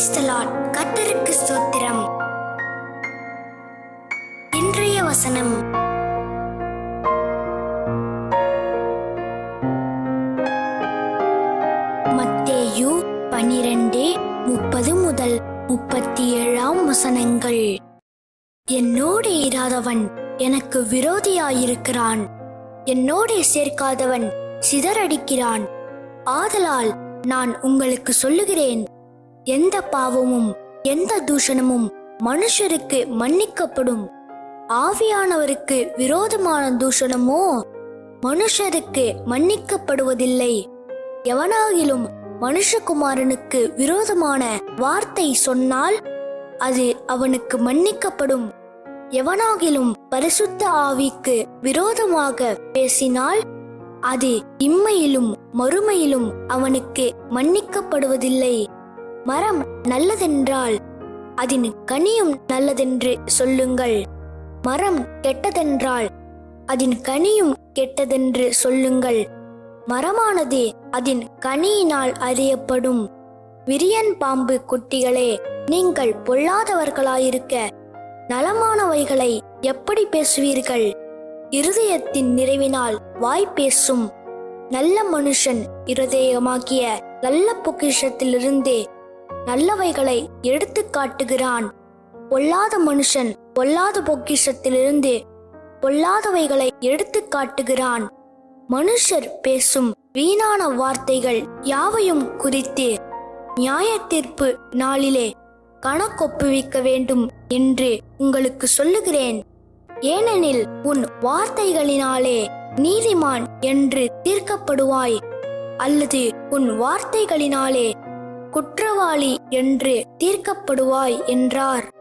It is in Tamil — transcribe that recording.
பிரைஸ்தலாட் ஸ்தோத்திரம். இன்றைய வசனம். மத்தேயு பனிரெண்டு முப்பது முதல் முப்பத்தி ஏழாம் வசனங்கள். என்னோடு இராதவன் எனக்கு விரோதியாயிருக்கிறான். என்னோடே சேர்க்காதவன் சிதறடிக்கிறான். ஆதலால் நான் உங்களுக்கு சொல்லுகிறேன் எந்த பாவமும் எந்த தூஷணமும் மனுஷருக்கு மன்னிக்கப்படும். ஆவியானவருக்கு விரோதமான தூஷணமோ மனுஷருக்கு மன்னிக்கப்படுவதில்லை. எவனாகிலும் மனுஷகுமாரனுக்கு விரோதமான வார்த்தை சொன்னால் அது அவனுக்கு மன்னிக்கப்படும். எவனாகிலும் பரிசுத்த ஆவிக்கு விரோதமாக பேசினால் அது இம்மையிலும் மறுமையிலும் அவனுக்கு மன்னிக்கப்படுவதில்லை. மரம் நல்லதென்றால் அதன் கனியும் நல்லதென்று சொல்லுங்கள். மரம் கெட்டதென்றால் அதன் கனியும் கெட்டதென்று சொல்லுங்கள். மரமானது அதன் கனியினால் அறியப்படும். விரியன் பாம்பு குட்டிகளே நீங்கள் பொல்லாதவர்களாயிருக்க நலமானவைகளை எப்படி பேசுவீர்கள்? இருதயத்தின் நிறைவினால் வாய் பேசும் நல்ல மனுஷன் இருதயமாக்கிய நல்ல பொக்கிஷத்திலிருந்தே நல்லவைகளை எடுத்து காட்டுகிறான். பொல்லாத மனுஷன் பொல்லாத பொக்கிஷத்திலிருந்து பொல்லாதவைகளை எடுத்து காட்டுகிறான். மனுஷர் பேசும் வீணான வார்த்தைகள் யாவையும் குறித்து நியாய தீர்ப்பு நாளிலே கணக்கொப்புவிக்க வேண்டும் என்று உங்களுக்கு சொல்லுகிறேன். ஏனெனில் உன் வார்த்தைகளினாலே நீதிமான் என்று தீர்க்கப்படுவாய் அல்லது உன் வார்த்தைகளினாலே குற்றவாளி என்று தீர்க்கப்படுவாய் என்றார்.